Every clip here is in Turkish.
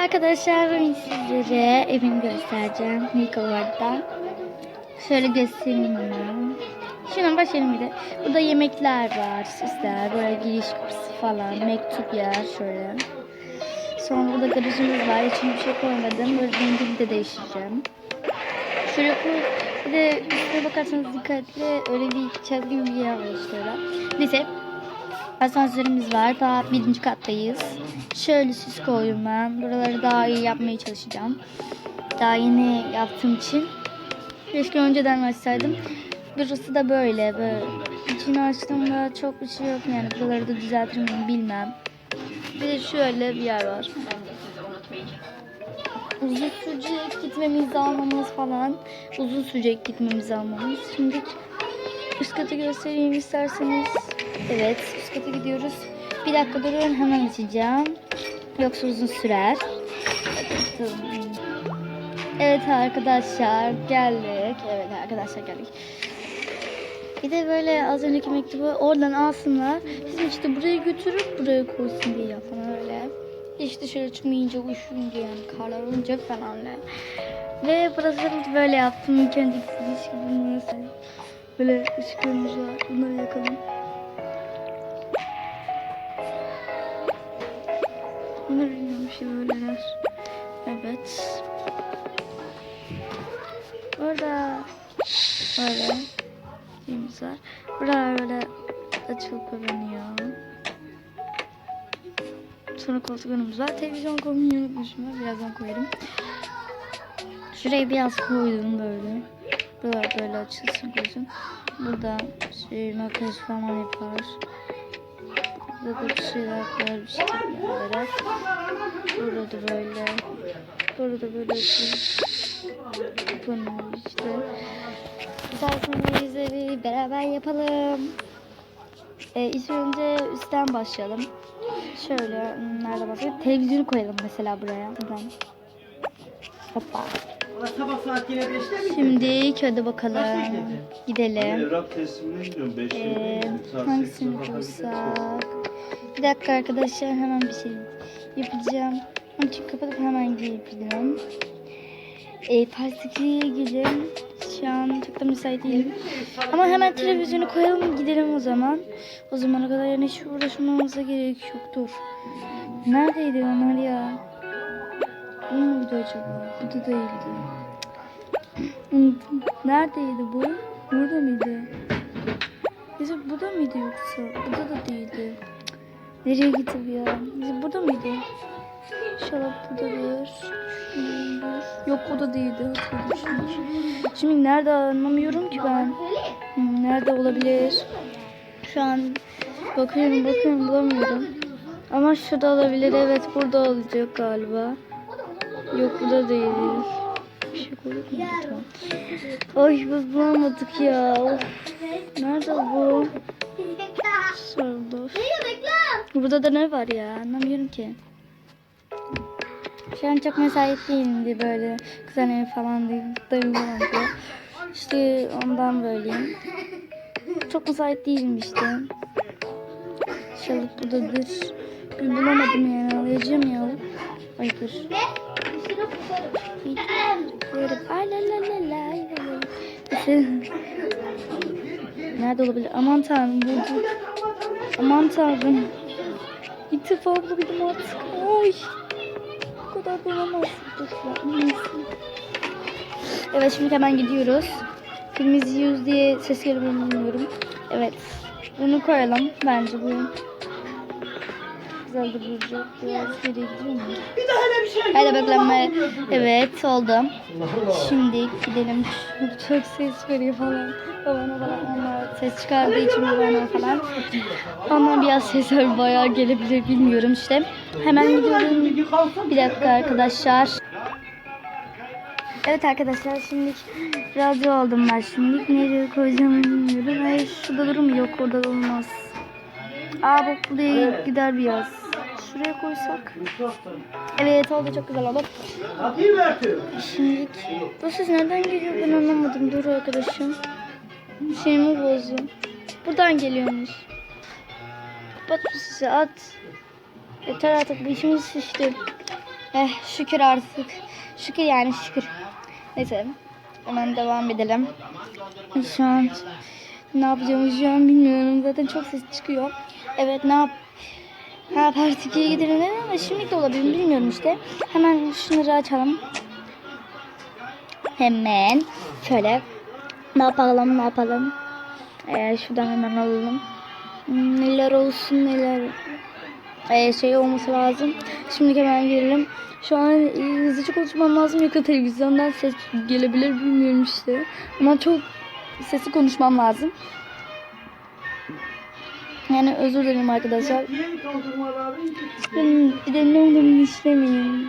arkadaşlar bugün sizlere evimi göstereceğim Mikovar'dan. Şöyle göstereyim hemen. Şuna başlayalım bir de. Burada yemekler var, süsler, böyle giriş kapısı falan, mektup yer şöyle. Sonra burada garajımız var. İçine bir şey koymadım. Böyle rengini de değiştireceğim. Şöyle koy. Bir de üstüne bakarsanız dikkatli öyle bir gibi bir yer var işte. Neyse. Asansörümüz var. Daha birinci kattayız. Şöyle süs koydum ben. Buraları daha iyi yapmaya çalışacağım. Daha yeni yaptığım için. Keşke önceden açsaydım. Burası da böyle. böyle. İçini açtığımda çok bir şey yok yani. Buraları da düzeltir miyim bilmem. Bir de şöyle bir yer var. Uzun sürecek gitmemizi almamız falan. Uzun sürecek gitmemizi almamız. Şimdi üst katı göstereyim isterseniz. Evet kata gidiyoruz. Bir dakika durun hemen açacağım. Yoksa uzun sürer. Evet arkadaşlar geldik. Evet arkadaşlar geldik. Bir de böyle az önceki mektubu oradan alsınlar. Bizim işte buraya götürüp buraya koysun diye yapan öyle. İşte şöyle çıkmayınca, üşüyünce yani karlar olunca falan öyle. Ve burası böyle yaptım. İlk gibi burası. Böyle ışıklarımız var. Bunları yakalım. Bunlar bilmiyorum şey böyleler. Evet. Orada böyle şeyimiz var. Buralar böyle açılıp kapanıyor. Sonra koltuk önümüz var. Televizyon koymayı unutmuşum. Birazdan koyarım. Şuraya biraz koydum böyle. Buralar böyle açılsın koysun. Burada şey makyaj falan yapar. Burada da bir şeyler koyar bir şeyler. Burada da böyle. Burada böyle kapanıyor işte. İsterseniz evi beraber yapalım. Ee, ilk önce üstten başlayalım. Şöyle nerede başlayalım? Televizyonu koyalım mesela buraya. Buradan. Hoppa. Ulan sabah saat yine 5'te mi? Şimdi köyde bakalım. Gidelim. 5 Ee, hangisini koysak? Bir dakika arkadaşlar hemen bir şey yapacağım. Onun için kapatıp hemen gelebilirim. Ee, Parstikli'ye gidelim. Şu an çok da müsait değilim. Ama hemen televizyonu koyalım gidelim o zaman. O zamana kadar yani hiç uğraşmamıza gerek yoktur. Neredeydi onlar ya? Bu muydu acaba? Bu da değildi. Neredeydi bu? Burada mıydı? Neyse bu da mıydı yoksa? Bu da da değildi. Nereye gitti bu ya? Burada mıydı? İnşallah buradadır. Yok o da değildi. Şimdi. Nerede anlamıyorum ki ben. Nerede olabilir? Şu an bakıyorum bakıyorum bulamıyorum. Ama şurada olabilir. Evet burada olacak galiba. Yok bu da değil. Bir şey koyduk mu? Tamam. Ay biz bulamadık ya. Nerede bu? Soruldu. Burada da ne var ya? Anlamıyorum ki. Şu an çok mesait değilimdi böyle. Değil. Dayım falan diye. İşte ondan böyleyim. Çok müsait değilim işte. İnşallah buradadır. Bir bulamadım yani. Alacağım ya. Ay dur. Nerede olabilir? Aman tanrım buldum. Aman tanrım. İlk defa buldum artık. Oy. Bu kadar bulamazsın. Dur ya. Evet şimdi hemen gidiyoruz. Film izliyoruz diye ses geliyor bilmiyorum. Evet. Bunu koyalım. Bence bu. Güzel de duracak. Biraz geri gidiyor mu? Bir daha öyle bir şey. Haydi beklenme. Evet oldu. Allah Allah. Şimdi gidelim. Çok, ses veriyor falan. Babana falan onlar ses çıkardığı için babana falan. Ondan biraz sesler bayağı gelebilir bilmiyorum işte. Hemen gidiyorum. Bir dakika arkadaşlar. Evet arkadaşlar şimdi radyo aldım ben şimdi. Nereye koyacağımı bilmiyorum. Hayır şurada durum yok orada olmaz. Aa bak buraya gider biraz. Şuraya koysak. Evet oldu çok güzel oldu. Şimdi bu ses nereden geliyor ben anlamadım. Dur arkadaşım. Şeyimi bozdum. Buradan geliyormuş. Kapat bu sesi at. Yeter artık bir işimiz şişti. Eh şükür artık. Şükür yani şükür. Neyse. Hemen devam edelim. Şu an ne yapacağımı şu an bilmiyorum. Zaten çok ses çıkıyor. Evet ne yap? Ha part 2'ye gidelim ama şimdi de olabilir bilmiyorum işte. Hemen şunları açalım. Hemen şöyle ne yapalım ne yapalım. Ee, şuradan hemen alalım. Hmm, Neler olsun neler ee, şey olması lazım. Şimdi hemen girelim. Şu an e, hızlıca konuşmam lazım yoksa televizyondan ses gelebilir bilmiyorum işte. Ama çok sesli konuşmam lazım. Yani özür dilerim arkadaşlar. Bir de ne olduğunu işlemeyin.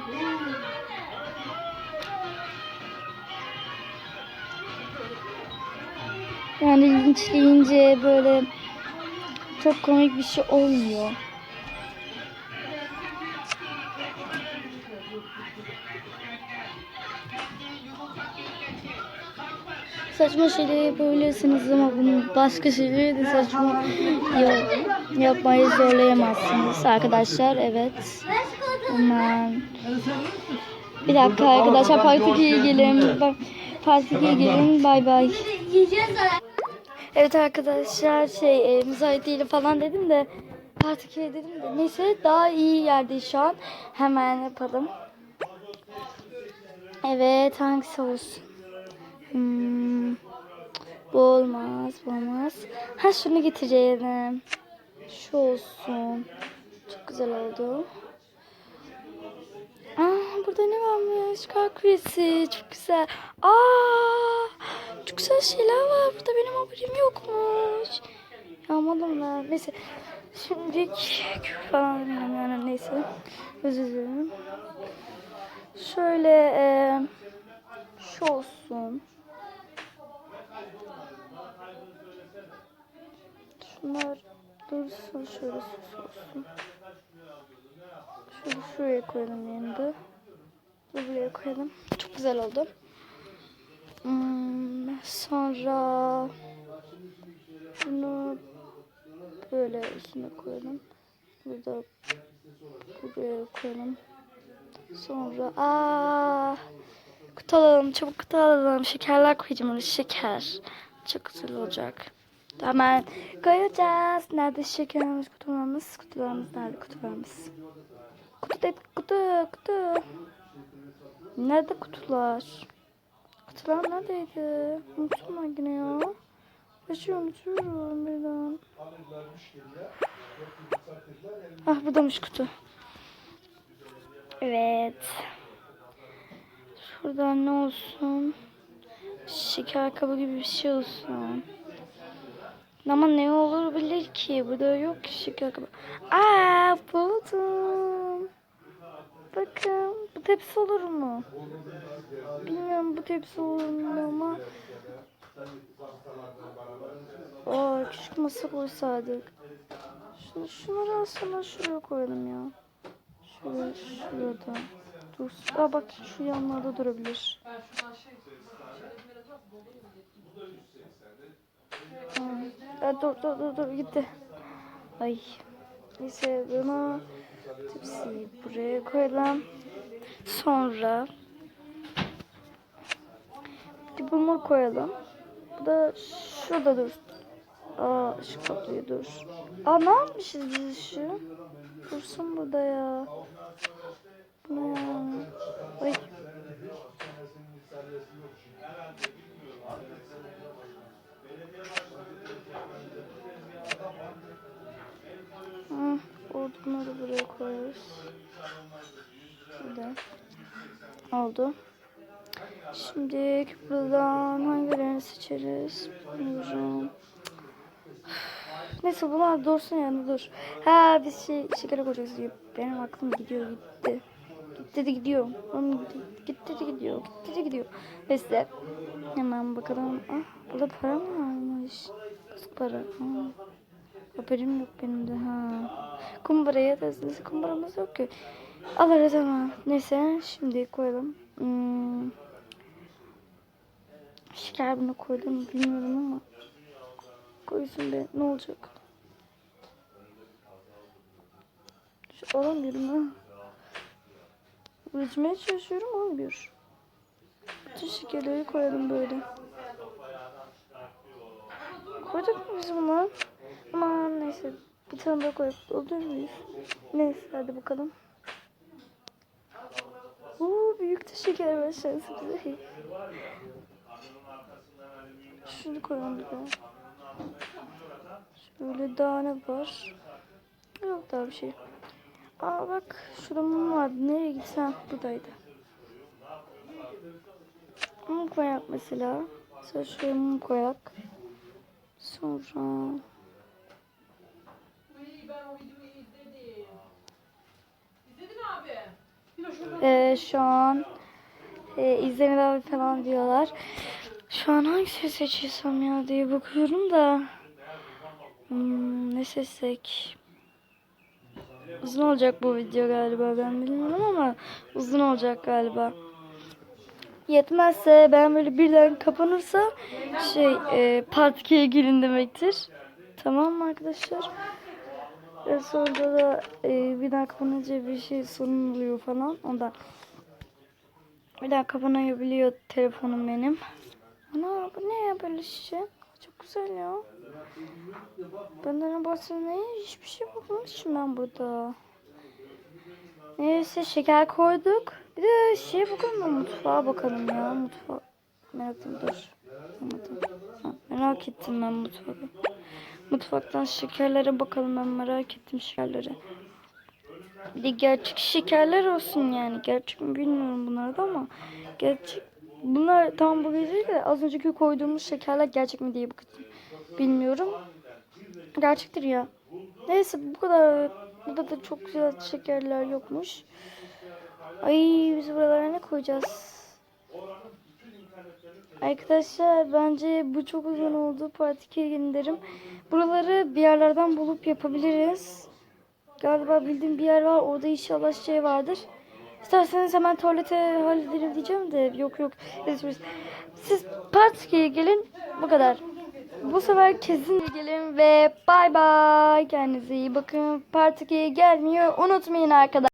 Yani linçleyince böyle çok komik bir şey olmuyor. Saçma şeyleri yapabilirsiniz ama bunu başka şeyleri de saçma ya- yapmayı zorlayamazsınız arkadaşlar. Evet. Aman. Bir dakika arkadaşlar Part 2'ye gelin. Bak, Part 2'ye gelin. Bay bay. Evet arkadaşlar şey e, müsait değilim falan dedim de Part 2'ye dedim de neyse daha iyi yerdeyiz şu an. Hemen yapalım. Evet hangisi olsun? Hmm, bu olmaz, bu olmaz. Ha şunu getireceğim. Şu olsun. Çok güzel oldu. Aa, burada ne varmış? Kar küresi. Çok güzel. Aa, çok güzel şeyler var. Burada benim haberim yokmuş. Yağmadım da. Neyse. Küfür falan bilmiyorum yani neyse. Özür dilerim. Şöyle e, şu olsun. Şunlar dursun şöyle sus olsun. Şunu şuraya koyalım yanında. Bunu buraya koyalım. Çok güzel oldu. Hmm, sonra bunu böyle üstüne koyalım. Burada buraya koyalım. Sonra aa kutu alalım. Çabuk kutu alalım. Şekerler koyacağım oraya. Şeker. Çok güzel olacak. Hemen koyacağız. Nerede şekerlerimiz, kutularımız? Kutularımız nerede? Kutularımız. Kutu de kutu. Nerede kutular? Kutular neredeydi? Unuttum ben yine ya. Her şeyi unutuyorum birden. Ah buradaymış kutu. Evet. Şuradan ne olsun? Şeker kabı gibi bir şey olsun. Ama ne olur bilir ki? Burada yok ki şeker kabı. Aa buldum. Tepsi olur mu? Bilmiyorum bu tepsi olur mu ama. Aa küçük masa koysaydık. Şunu, şunları aslında şuraya koyalım ya. Şuraya, şurada. Dur. Aa bak şu yanlarda durabilir. Aa, dur dur dur dur gitti. Ay. Neyse bunu tepsiyi buraya koyalım. Sonra bir bunu koyalım. Bu da şurada dur. Aa ışık patlıyor dur. Aa ne yapmışız biz ışığı? Dursun burada ya. Bu ne ya? Ay. Hı, oldu bunları buraya koyarız. Şurada. Oldu. Şimdi buradan hangilerini seçeriz? Bilmiyorum. Neyse bunlar dursun yani dur. Ha biz şey şekere koyacağız diye. Benim aklım gidiyor gitti. Gitti de gidiyor. Gitti, de gidiyor. Gitti de gidiyor. Neyse. Hemen bakalım. Ah burada para mı varmış? Kızık para. Ha. Haberim yok benim de ha. Kumbaraya da kumbaramız yok ki. Alırız ama. Neyse şimdi koyalım. Hmm. Şeker bunu koydum bilmiyorum ama. Koysun be ne olacak? Şu alamıyorum ha. Ölçmeye çalışıyorum olmuyor. Bütün şekerleri koyalım böyle. Koyduk mu biz bunu? Aman neyse. Bir tane daha koyup doldurur muyuz? Neyse hadi bakalım. Büyük de şeker var şansı bize. Şunu koyalım bir daha. Şöyle daha ne var? Yok daha bir şey. Aa bak şurada mum vardı. Nereye gitsem buradaydı. Mum koyak mesela. Mesela şuraya mum koyak. Sonra Ee, şu an e, izlerini abi falan diyorlar. Şu an hangisini seçiyorsam ya diye bakıyorum da. Hmm, ne seçsek? Uzun olacak bu video galiba ben bilmiyorum ama uzun olacak galiba. Yetmezse ben böyle birden kapanırsa şey e, part 2'ye girin demektir. Tamam mı arkadaşlar? Ve sonra da e, bir daha kapanınca bir şey sorun oluyor falan ondan. Bir daha kapanabiliyor telefonum benim. Ana bu ne ya böyle şişe? Çok güzel ya. Benden bahsediyor ne? Hiçbir şey bakmamışım ben burada. Neyse şeker koyduk. Bir de şey bakalım mutfağa bakalım ya mutfağa. Merak ettim dur. Merak ettim ben mutfağı. Mutfaktan şekerlere bakalım ben merak ettim şekerlere. Bir gerçek şekerler olsun yani. Gerçek mi bilmiyorum bunlar da ama gerçek bunlar tam bu değil de az önceki koyduğumuz şekerler gerçek mi diye bakacağım. Bilmiyorum. Gerçektir ya. Neyse bu kadar. Burada da çok güzel şekerler yokmuş. Ay biz buralara ne koyacağız? Arkadaşlar bence bu çok uzun oldu. Part 2'ye derim. Buraları bir yerlerden bulup yapabiliriz. Galiba bildiğim bir yer var. Orada inşallah şey vardır. İsterseniz hemen tuvalete hallederim diyeceğim de yok yok. Siz part 2'ye gelin. Bu kadar. Bu sefer kesin gelin ve bay bay. Kendinize iyi bakın. Part 2'ye gelmiyor. Unutmayın arkadaşlar.